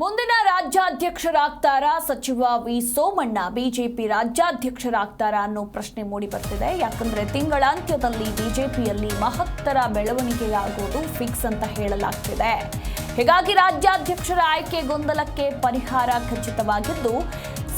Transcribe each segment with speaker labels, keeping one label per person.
Speaker 1: ಮುಂದಿನ ರಾಜ್ಯಾಧ್ಯಕ್ಷರಾಗ್ತಾರಾ ಸಚಿವ V Somanna. BJP ರಾಜ್ಯಾಧ್ಯಕ್ಷರಾಗ್ತಾರಾ ಅನ್ನೋ ಪ್ರಶ್ನೆ ಮೂಡಿ ಬರ್ತಿದೆ. ಯಾಕಂದ್ರೆ ತಿಂಗಳಾಂತ್ಯದಲ್ಲಿ ಬಿಜೆಪಿಯಲ್ಲಿ ಮಹತ್ತರ ಬೆಳವಣಿಗೆಯಾಗುವುದು ಫಿಕ್ಸ್ ಅಂತ ಹೇಳಲಾಗ್ತಿದೆ. ಹೀಗಾಗಿ ರಾಜ್ಯಾಧ್ಯಕ್ಷರ ಆಯ್ಕೆ ಗೊಂದಲಕ್ಕೆ ಪರಿಹಾರ ಖಚಿತವಾಗಿದ್ದು,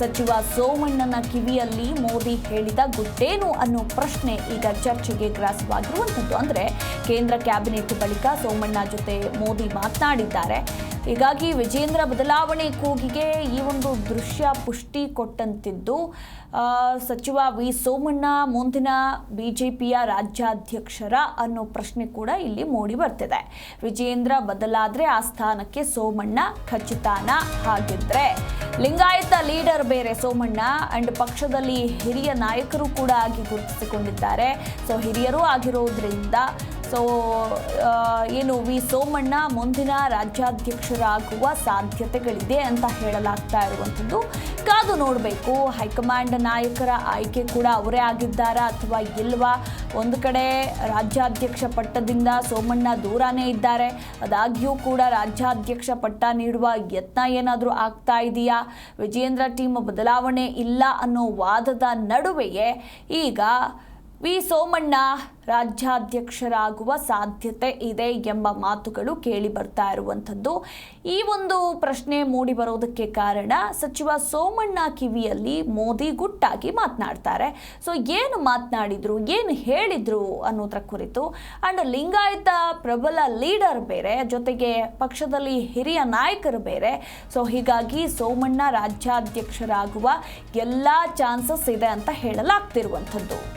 Speaker 1: ಸಚಿವ ಸೋಮಣ್ಣನ ಕಿವಿಯಲ್ಲಿ ಮೋದಿ ಹೇಳಿದ ಗುಟ್ಟೇನು ಅನ್ನೋ ಪ್ರಶ್ನೆ ಈಗ ಚರ್ಚೆಗೆ ಗ್ರಾಸವಾಗಿರುವಂಥದ್ದು ಅಂದರೆ ಕೇಂದ್ರ ಕ್ಯಾಬಿನೆಟ್ ಬಳಿಕ ಸೋಮಣ್ಣ ಜೊತೆ ಮೋದಿ ಮಾತನಾಡಿದ್ದಾರೆ. ಹೀಗಾಗಿ ವಿಜೇಂದ್ರ ಬದಲಾವಣೆ ಕೂಗಿಗೆ ಈ ಒಂದು ದೃಶ್ಯ ಪುಷ್ಟಿ ಕೊಟ್ಟಂತಿದ್ದು ಸಚಿವ ವಿ ಸೋಮಣ್ಣ, ಮುಂದಿನ ಬಿಜೆಪಿಯ ರಾಜ್ಯಾಧ್ಯಕ್ಷರ ಅನ್ನೋ ಪ್ರಶ್ನೆ ಕೂಡ ಇಲ್ಲಿ ಮೂಡಿ ಬರ್ತಿದೆ. ವಿಜೇಂದ್ರ ಬದಲಾದ್ರೆ ಆ ಸ್ಥಾನಕ್ಕೆ ಸೋಮಣ್ಣ ಖಚಿತಾನ ಹಾಗಿದ್ರೆ. ಲಿಂಗಾಯತ ಲೀಡರ್ ಬೇರೆ ಸೋಮಣ್ಣ ಅಂಡ್ ಪಕ್ಷದಲ್ಲಿ ಹಿರಿಯ ನಾಯಕರು ಕೂಡ ಆಗಿ ಗುರುತಿಸಿಕೊಂಡಿದ್ದಾರೆ. ಸೊ ಹಿರಿಯರು ಆಗಿರೋದ್ರಿಂದ ಸೊ ಏನು ವಿ ಸೋಮಣ್ಣ ಮುಂದಿನ ರಾಜ್ಯಾಧ್ಯಕ್ಷರಾಗುವ ಸಾಧ್ಯತೆಗಳಿದೆ ಅಂತ ಹೇಳಲಾಗ್ತಾ ಇರುವಂಥದ್ದು. ಕಾದು ನೋಡಬೇಕು. ಹೈಕಮಾಂಡ್ ನಾಯಕರ ಆಯ್ಕೆ ಕೂಡ ಅವರೇ ಆಗಿದ್ದಾರಾ ಅಥವಾ ಇಲ್ವಾ? ಒಂದು ಕಡೆ ರಾಜ್ಯಾಧ್ಯಕ್ಷ ಪಟ್ಟದಿಂದ ಸೋಮಣ್ಣ ದೂರನೇ ಇದ್ದಾರೆ. ಅದಾಗ್ಯೂ ಕೂಡ ರಾಜ್ಯಾಧ್ಯಕ್ಷ ಪಟ್ಟ ನೀಡುವ ಯತ್ನ ಏನಾದರೂ ಆಗ್ತಾ ಇದೆಯಾ? ವಿಜೇಂದ್ರ ಟೀಮ್ ಬದಲಾವಣೆ ಇಲ್ಲ ಅನ್ನೋ ವಾದದ ನಡುವೆಯೇ ಈಗ ವಿ. ಸೋಮಣ್ಣ ರಾಜ್ಯಾಧ್ಯಕ್ಷರಾಗುವ ಸಾಧ್ಯತೆ ಇದೆ ಎಂಬ ಮಾತುಗಳು ಕೇಳಿ ಬರ್ತಾ ಇರುವಂಥದ್ದು. ಈ ಒಂದು ಪ್ರಶ್ನೆ ಮೂಡಿ ಬರೋದಕ್ಕೆ ಕಾರಣ ಸಚಿವ ಸೋಮಣ್ಣ ಕಿವಿಯಲ್ಲಿ ಮೋದಿ ಗುಟ್ಟಾಗಿ ಮಾತನಾಡ್ತಾರೆ. ಸೊ, ಏನು ಮಾತನಾಡಿದ್ರು, ಏನು ಹೇಳಿದ್ರು ಅನ್ನೋದ್ರ ಕುರಿತು ಅಂಡ್ ಲಿಂಗಾಯತ ಪ್ರಬಲ ಲೀಡರ್ ಬೇರೆ, ಜೊತೆಗೆ ಪಕ್ಷದಲ್ಲಿ ಹಿರಿಯ ನಾಯಕರು ಬೇರೆ. ಸೊ, ಹೀಗಾಗಿ ಸೋಮಣ್ಣ ರಾಜ್ಯಾಧ್ಯಕ್ಷರಾಗುವ ಎಲ್ಲ ಚಾನ್ಸಸ್ ಇದೆ ಅಂತ ಹೇಳಲಾಗ್ತಿರುವಂಥದ್ದು.